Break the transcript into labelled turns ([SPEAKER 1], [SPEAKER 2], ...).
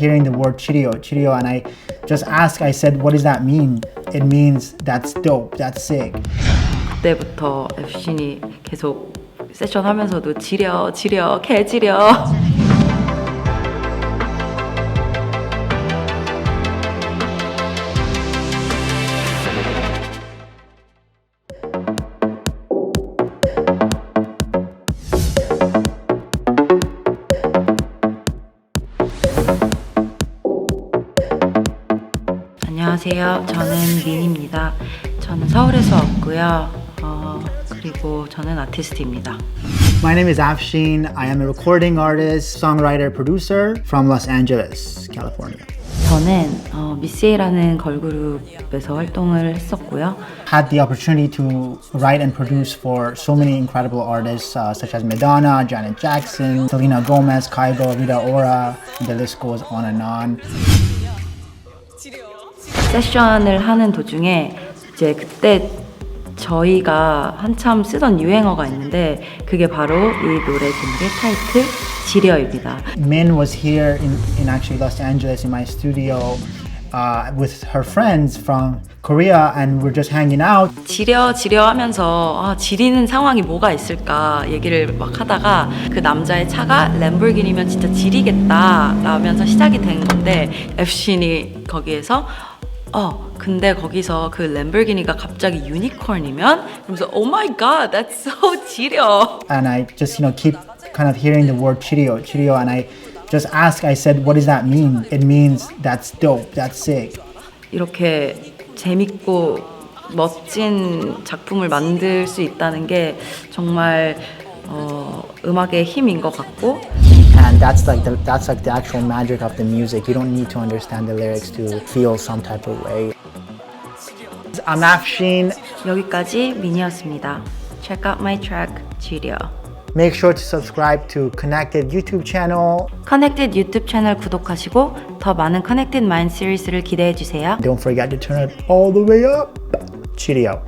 [SPEAKER 1] hearing the word Chirio, Chirio, and I just asked, I said, what does that mean? It means that's dope, that's sick.
[SPEAKER 2] 그때부터 FCN이 계속 세션 하면서도 지려 지려 개 지려 안녕하세요. 저는 민입니다. 저는 서울에서 왔고요. 어, 그리고 저는 아티스트입니다.
[SPEAKER 1] My name is Afshin. I am a recording artist, songwriter, producer from Los Angeles, California.
[SPEAKER 2] 저는 어, 미스에라는 걸그룹에서 활동을 했었고요.
[SPEAKER 1] Had the opportunity to write and produce for so many incredible artists uh, such as Madonna, Janet Jackson, Selena Gomez, Kygo, Rita Ora. The list goes on and on.
[SPEAKER 2] 세션을 하는 도중에 이제 그때 저희가 한참 쓰던 유행어가 있는데 그게 바로 이 노래 제목의 타이틀 지려입니다.
[SPEAKER 1] Min was here in, in actually Los Angeles in my studio uh, with her friends from Korea, and we're just hanging out.
[SPEAKER 2] 지려 지려 하면서 아, 지리는 상황이 뭐가 있을까 얘기를 막 하다가 그 남자의 차가 램보르기니면 진짜 지리겠다 라면서 시작이 된 건데 FCN이 거기에서 어 근데 거기서 그 램보르기니가 갑자기 유니콘이면 그러면서 Oh my god that's so 지려
[SPEAKER 1] and I just you know keep kind of hearing the word Chirio, Chirio, and I just ask. I said, "What does that mean?" It means that's dope, that's sick.
[SPEAKER 2] 이렇게 재밌고 멋진 작품을 만들 수 있다는 게 정말 어, 음악의 힘인 것 같고
[SPEAKER 1] And that's like the that's like the actual magic of the music. You don't need to understand the lyrics to feel some type of way. I'm Afshin.
[SPEAKER 2] 여기까지 미니였습니다. Check out my track 지려.
[SPEAKER 1] Make sure to subscribe to Connected YouTube channel.
[SPEAKER 2] 커넥티드 유튜브 채널 구독하시고 더 많은 커넥티드 마인드 시리즈를 기대해 주세요.
[SPEAKER 1] Don't forget to turn it all the way up. Cheerio.